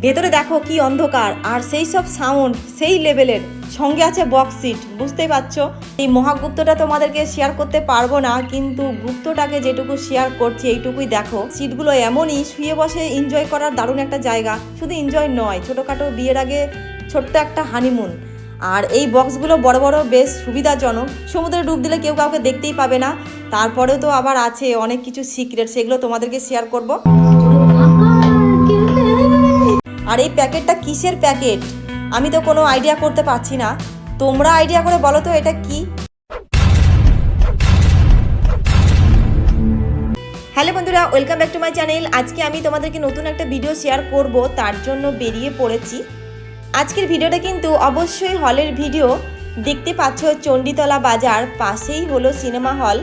ভেতরে দেখো কি অন্ধকার, আর সেই সব সাউন্ড সেই লেভেলের সঙ্গে আছে বক্স সিট বুঝতেই পারছ? এই মহাগুপ্তটা তোমাদেরকে শেয়ার করতে পারব না, কিন্তু গুপ্তটাকে যেটুকু শেয়ার করছি, এইটুকুই দেখো। সিটগুলো এমনই, শুয়ে বসে এনজয় করার দারুণ একটা জায়গা। শুধু এনজয় নয়, ছোটোখাটো বিয়ের আগে ছোট্ট একটা হানিমুন আর এই বক্সগুলো বড় বড় বেশ সুবিধাজনক। সমুদ্রে ডুব দিলে কেউ কাউকে দেখতেই পাবে না। তারপরেও তো আবার আছে অনেক কিছু সিক্রেট সেগুলো তোমাদেরকে শেয়ার করব। আর এই প্যাকেটটা কিসের প্যাকেট? আমি তো কোনো আইডিয়া করতে পারছি না। তোমরা আইডিয়া করে বলো তো এটা কি? হ্যালো বন্ধুরা welcome back to my channel আজকে আমি তোমাদেরকে নতুন একটা ভিডিও শেয়ার করব। তার জন্য বেরিয়ে পড়েছি। আজকের ভিডিওটা কিন্তু অবশ্যই হলের ভিডিও দেখতে পাচ্ছ চণ্ডীতলা বাজার, পাশেই হলো সিনেমা হল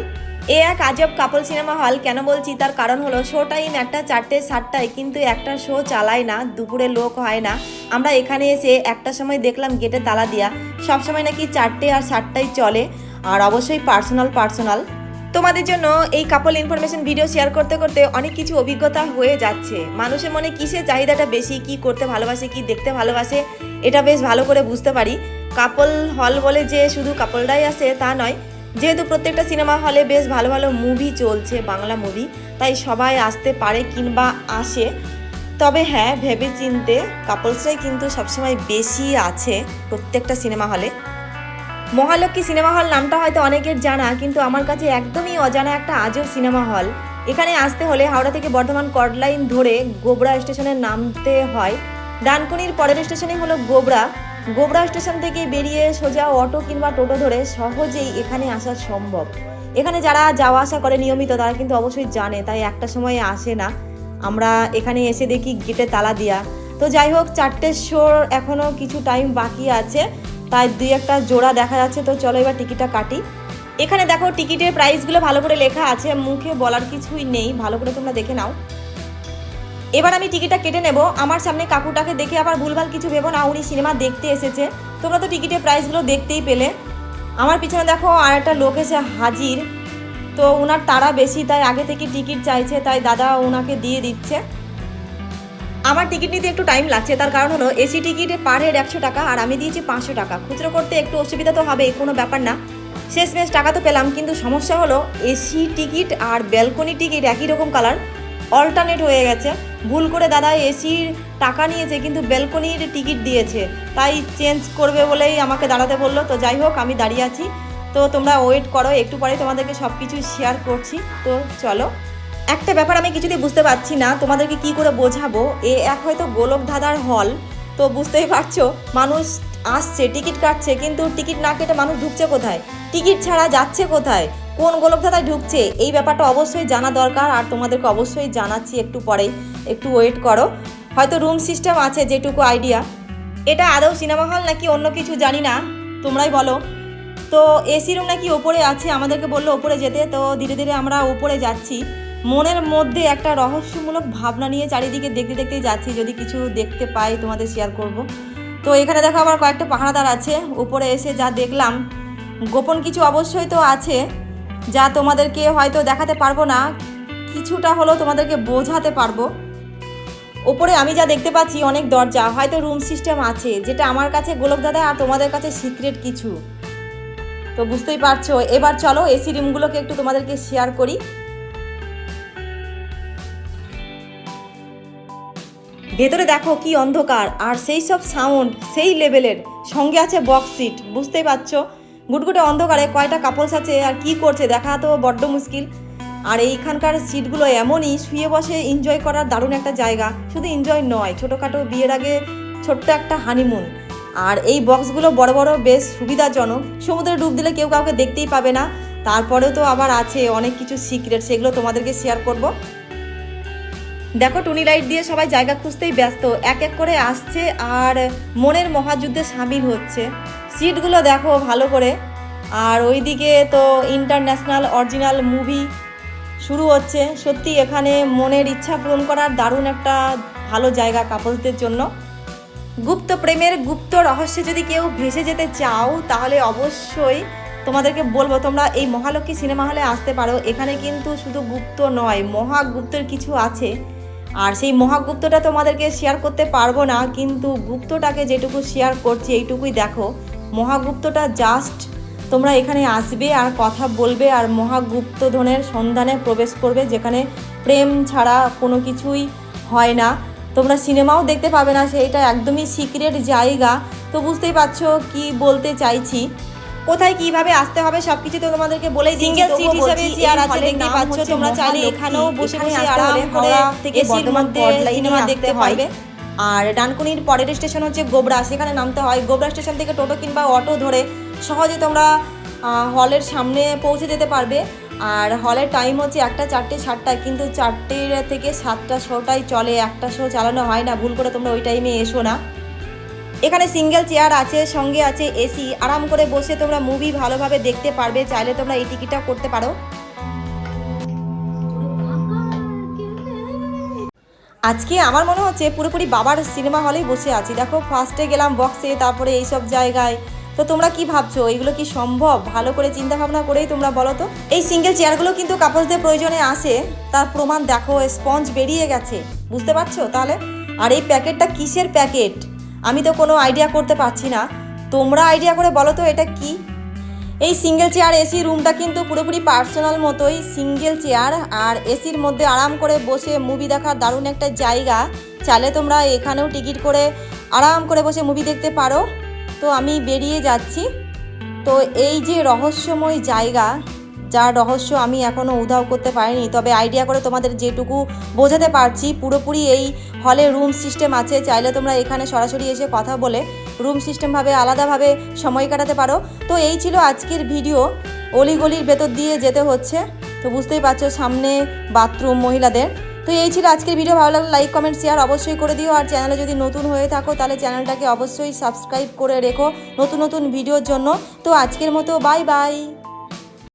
এ এক আজব কাপল সিনেমা হল, কেন বলছি? তার কারণ হলো শো টাইম একটা চারটে সাতটায়, কিন্তু একটা শো চালায় না, দুপুরে লোক হয় না। আমরা এখানে এসে একটা সময় দেখলাম গেটে তালা দেওয়া সবসময় নাকি চারটে আর সাতটায় চলে, আর অবশ্যই পার্সোনাল পার্সোনাল। তোমাদের জন্য এই কাপল ইনফরমেশন ভিডিও শেয়ার করতে করতে অনেক কিছু অভিজ্ঞতা হয়ে যাচ্ছে। মানুষের মনে কিসের চাহিদাটা বেশি, কি করতে ভালোবাসে, কি দেখতে ভালোবাসে, এটা বেশ ভালো করে বুঝতে পারি। কাপল হল বলে যে শুধু কাপলরাই আসে তা নয় যেহেতু প্রত্যেকটা সিনেমা হলে বেশ ভালো ভালো মুভি চলছে, বাংলা মুভি তাই সবাই আসতে পারে কিংবা আসে। তবে হ্যাঁ ভেবে চিনতে কাপলসরাই কিন্তু সবসময় বেশি আছে প্রত্যেকটা সিনেমা হলে। মহালক্ষ্মী সিনেমা হল নামটা হয়তো অনেকের জানা, কিন্তু আমার কাছে একদমই অজানা একটা আজব সিনেমা হল। এখানে আসতে হলে হাওড়া থেকে বর্ধমান কর্ডলাইন ধরে গোবরা স্টেশনে নামতে হয়। ডানকুনির পরের স্টেশনই হলো গোবরা। গোবরা স্টেশন থেকে বেরিয়ে সোজা অটো কিংবা টোটো ধরে সহজেই এখানে আসা সম্ভব। এখানে যারা যাওয়া আসা করে নিয়মিত, তারা কিন্তু অবশ্যই জানে, তাই একটা সময় আসে না। আমরা এখানে এসে দেখি গেটে তালা দেওয়া তো যাই হোক, চারটের শোর এখনও কিছু টাইম বাকি আছে, তাই দুই একটা জোড়া দেখা যাচ্ছে। তো চলো এবার টিকিটটা কাটি। এখানে দেখো টিকিটের প্রাইসগুলো ভালো করে লেখা আছে, মুখে বলার কিছুই নেই। ভালো করে তোমরা দেখে নাও। এবার আমি টিকিটটা কেটে নেব। আমার সামনে কাকুটাকে দেখে আবার ভুলভাল কিছু ভেবো না, উনি সিনেমা দেখতে এসেছে। তোমরা তো টিকিটের প্রাইসগুলো দেখতেই পেলে। আমার পিছনে দেখো, আর একটা লোক এসে হাজির। তো ওনার তারা বেশি, তাই আগে থেকে টিকিট চাইছে, তাই দাদা ওনাকে দিয়ে দিচ্ছে। আমার টিকিট নিতে একটু টাইম লাগছে, তার কারণ হলো এসি টিকিটে পার হেড একশো টাকা, আর আমি দিয়েছি পাঁচশো টাকা। খুচরো করতে একটু অসুবিধা তো হবেই কোনো ব্যাপার না। শেষমেশ টাকা তো পেলাম, কিন্তু সমস্যা হলো এসি টিকিট আর ব্যালকনি টিকিট একই রকম কালার অল্টারনেট হয়ে গেছে। ভুল করে দাদা এসির টাকা নিয়েছে, কিন্তু ব্যালকনির টিকিট দিয়েছে। তাই চেঞ্জ করবে বলেই আমাকে দাঁড়াতে বলল। তো যাই হোক, আমি দাঁড়িয়ে আছি। তো তোমরা ওয়েট করো, একটু পরে তোমাদেরকে সব কিছু শেয়ার করছি। তো চলো। একটা ব্যাপার আমি কিছুতেই বুঝতে পারছি না, তোমাদেরকে কি করে বোঝাবো? এ এক হয়তো গোলক ধাঁধার হল তো বুঝতেই পারছ, মানুষ আসছে টিকিট কাটছে, কিন্তু টিকিট না কেটে মানুষ ঢুকছে কোথায়? টিকিট ছাড়া যাচ্ছে কোথায়? কোন গোলক ধাঁধায় ঢুকছে? এই ব্যাপারটা অবশ্যই জানা দরকার, আর তোমাদেরকে অবশ্যই জানাচ্ছি একটু পরেই। একটু ওয়েট করো। হয়তো রুম সিস্টেম আছে, যেটুকু আইডিয়া এটা আদৌ সিনেমা হল নাকি অন্য কিছু জানি না, তোমরাই বলো। তো এসি রুম নাকি ওপরে আছে? আমাদেরকে বলল ওপরে যেতে। তো ধীরে ধীরে আমরা ওপরে যাচ্ছি। মনের মধ্যে একটা রহস্যমূলক ভাবনা নিয়ে চারিদিকে দেখতে দেখতে যাচ্ছি। যদি কিছু দেখতে পাই, তোমাদের শেয়ার করব। তো এখানে দেখো আবার কয়েকটা পাহারাদার আছে। উপরে এসে যা দেখলাম, গোপন কিছু অবশ্যই তো আছে। যা তোমাদেরকে হয়তো দেখাতে পারব না, কিছুটা হলেও তোমাদেরকে বোঝাতে পারব। ওপরে আমি যা দেখতে পাচ্ছি অনেক দরজা, হয়তো রুম সিস্টেম আছে, যেটা আমার কাছে গোলক দাদা আর তোমাদের কাছে সিক্রেট কিছু। তো বুঝতেই পারছ, এবার চলো এসি রুমগুলোকে একটু তোমাদেরকে শেয়ার করি। ভেতরে দেখো কি অন্ধকার, আর সেই সব সাউন্ড সেই লেভেলের সঙ্গে আছে বক্স সিট বুঝতেই পারছ? গুটগুটে অন্ধকারে কয়টা কাপলস আছে আর কি করছে দেখা তো বড্ড মুশকিল। আর এইখানকার সিটগুলো এমনই, শুয়ে বসে এনজয় করার দারুণ একটা জায়গা। শুধু এনজয় নয়, ছোটোখাটো বিয়ের আগে ছোট্ট একটা হানিমুন আর এই বক্সগুলো বড় বড় বেশ সুবিধাজনক। সমুদ্রে ডুব দিলে কেউ কাউকে দেখতেই পাবে না। তারপরেও তো আবার আছে অনেক কিছু সিক্রেট সেগুলো তোমাদেরকে শেয়ার করব। দেখো, টুনি লাইট দিয়ে সবাই জায়গা খুঁজতেই ব্যস্ত। এক এক করে আসছে আর মনের মহাযুদ্ধে সামিল হচ্ছে। সিটগুলো দেখো ভালো করে। আর ওইদিকে তো ইন্টারন্যাশনাল অরিজিনাল মুভি শুরু হচ্ছে। সত্যি এখানে মনের ইচ্ছা পূরণ করার দারুণ একটা ভালো জায়গা কাপলসদের জন্য। গুপ্ত প্রেমের গুপ্ত রহস্যে যদি কেউ ভেসে যেতে চাও, তাহলে অবশ্যই তোমাদেরকে বলব, তোমরা এই মহালক্ষ্মী সিনেমা হলে আসতে পারো। এখানে কিন্তু শুধু গুপ্ত নয়, মহাগুপ্তের কিছু আছে। আর সেই মহাগুপ্তটা তোমাদেরকে শেয়ার করতে পারব না, কিন্তু গুপ্তটাকে যেটুকু শেয়ার করছি, এইটুকুই দেখো। মহাগুপ্তটা জাস্ট তোমরা এখানে আসবে আর কথা বলবে আর মহাগুপ্তধনের সন্ধানে প্রবেশ করবে যেখানে প্রেম ছাড়া কোনো কিছুই হয় না। তোমরা সিনেমাও দেখতে পাবে না সেইটা একদমই সিক্রেট জায়গা। তো বুঝতেই পারছ কি বলতে চাইছি। কোথায় কীভাবে আসতে হবে সবকিছু তো তোমাদেরকে বলে সিঙ্গেল সিট হিসেবে চেয়ার আছে দেখতে পাচ্ছ তোমরা চাইলে এখানেও বসে বসে আরাম করে থেকে এসির মধ্যে সিনেমা দেখতে পারবে। আর ডানকুনির পরের স্টেশন হচ্ছে গোবরা। সেখানে নামতে হয়। গোবরা স্টেশন থেকে টোটো কিংবা অটো ধরে সহজে তোমরা হলের সামনে পৌঁছে যেতে পারবে। আর হলের টাইম হচ্ছে একটা চারটে সাতটায়। কিন্তু চারটের থেকে সাতটা শোটাই চলে। একটা শো চালানো হয় না। ভুল করে তোমরা ওই টাইমে এসো না। এখানে সিঙ্গেল চেয়ার আছে, সঙ্গে আছে এসি আরাম করে বসে তোমরা মুভি ভালোভাবে দেখতে পারবে। চাইলে তোমরা এই টিকিটটা করতে পারো। আজকে আমার মনে হচ্ছে পুরোপুরি বাবার সিনেমা হলেই বসে আছি। দেখো ফার্স্টে গেলাম বক্সে তারপরে এইসব জায়গায়। তো তোমরা কি ভাবছ? এগুলো কি সম্ভব? ভালো করে চিন্তা ভাবনা করেই তোমরা বলো তো। এই সিঙ্গেল চেয়ারগুলো কিন্তু কাপলসদের প্রয়োজনে আসে। তার প্রমাণ দেখো স্পঞ্জ বেরিয়ে গেছে। বুঝতে পারছ তাহলে? আর এই প্যাকেটটা কিসের প্যাকেট? আমি তো কোনো আইডিয়া করতে পারছি না। তোমরা আইডিয়া করে বলো তো এটা কি? এই সিঙ্গেল চেয়ার এসি রুমটা কিন্তু পুরোপুরি পার্সোনাল মতোই সিঙ্গেল চেয়ার আর এসির মধ্যে আরাম করে বসে মুভি দেখার দারুণ একটা জায়গা। চাইলে তোমরা এখানেও টিকিট করে আরাম করে বসে মুভি দেখতে পারো। তো আমি বেরিয়ে যাচ্ছি। তো এই যে রহস্যময় জায়গা, যার রহস্য আমি এখনও উধাও করতে পারিনি, তবে আইডিয়া করে তোমাদের যেটুকু বোঝাতে পারছি, পুরোপুরি এই হলে রুম সিস্টেম আছে। চাইলে তোমরা এখানে সরাসরি এসে কথা বলে রুম সিস্টেমভাবে আলাদাভাবে সময় কাটাতে পারো। তো এই ছিল আজকের ভিডিও। অলিগলির ভেতর দিয়ে যেতে হচ্ছে। তো বুঝতেই পারছ, সামনে বাথরুম মহিলাদের। তো এই ছিল আজকের ভিডিও। ভালো লাগলে লাইক কমেন্ট শেয়ার অবশ্যই করে দিও। আর চ্যানেলে যদি নতুন হয়ে থাকো, তাহলে চ্যানেলটাকে অবশ্যই সাবস্ক্রাইব করে রেখো নতুন নতুন ভিডিওর জন্য। তো আজকের মতো বাই বাই